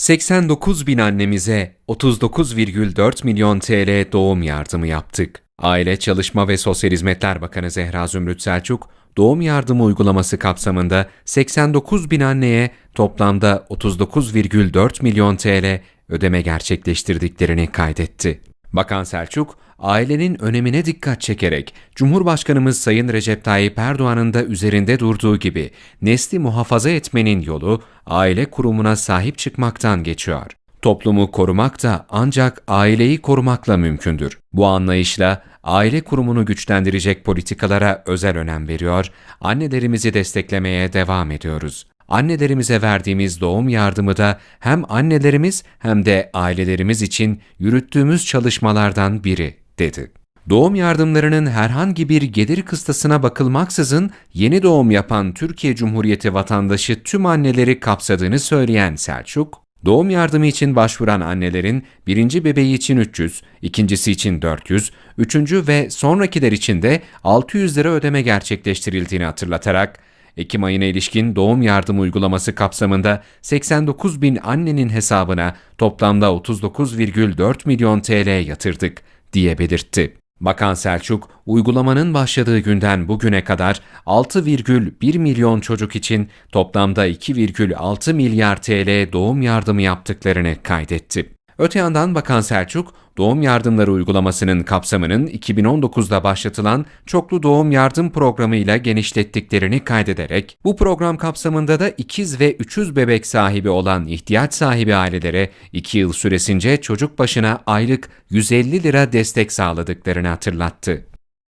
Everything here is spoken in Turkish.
89 bin annemize 39,4 milyon TL doğum yardımı yaptık. Aile Çalışma ve Sosyal Hizmetler Bakanı Zehra Zümrüt Selçuk, doğum yardımı uygulaması kapsamında 89 bin anneye toplamda 39,4 milyon TL ödeme gerçekleştirdiklerini kaydetti. Bakan Selçuk, ailenin önemine dikkat çekerek Cumhurbaşkanımız Sayın Recep Tayyip Erdoğan'ın da üzerinde durduğu gibi nesli muhafaza etmenin yolu aile kurumuna sahip çıkmaktan geçiyor. Toplumu korumak da ancak aileyi korumakla mümkündür. Bu anlayışla aile kurumunu güçlendirecek politikalara özel önem veriyor, annelerimizi desteklemeye devam ediyoruz. Annelerimize verdiğimiz doğum yardımı da hem annelerimiz hem de ailelerimiz için yürüttüğümüz çalışmalardan biri, dedi. Doğum yardımlarının herhangi bir gelir kıstasına bakılmaksızın yeni doğum yapan Türkiye Cumhuriyeti vatandaşı tüm anneleri kapsadığını söyleyen Selçuk, Doğum yardımı için başvuran annelerin birinci bebeği için 300, ikincisi için 400, üçüncü ve sonrakiler için de 600 lira ödeme gerçekleştirildiğini hatırlatarak, Ekim ayına ilişkin doğum yardımı uygulaması kapsamında 89 bin annenin hesabına toplamda 39,4 milyon TL yatırdık diye belirtti. Bakan Selçuk, uygulamanın başladığı günden bugüne kadar 6,1 milyon çocuk için toplamda 2,6 milyar TL doğum yardımı yaptıklarını kaydetti. Öte yandan Bakan Selçuk, doğum yardımları uygulamasının kapsamının 2019'da başlatılan çoklu doğum yardım programı ile genişlettiklerini kaydederek, bu program kapsamında da ikiz ve üçüz bebek sahibi olan ihtiyaç sahibi ailelere 2 yıl süresince çocuk başına aylık 150 lira destek sağladıklarını hatırlattı.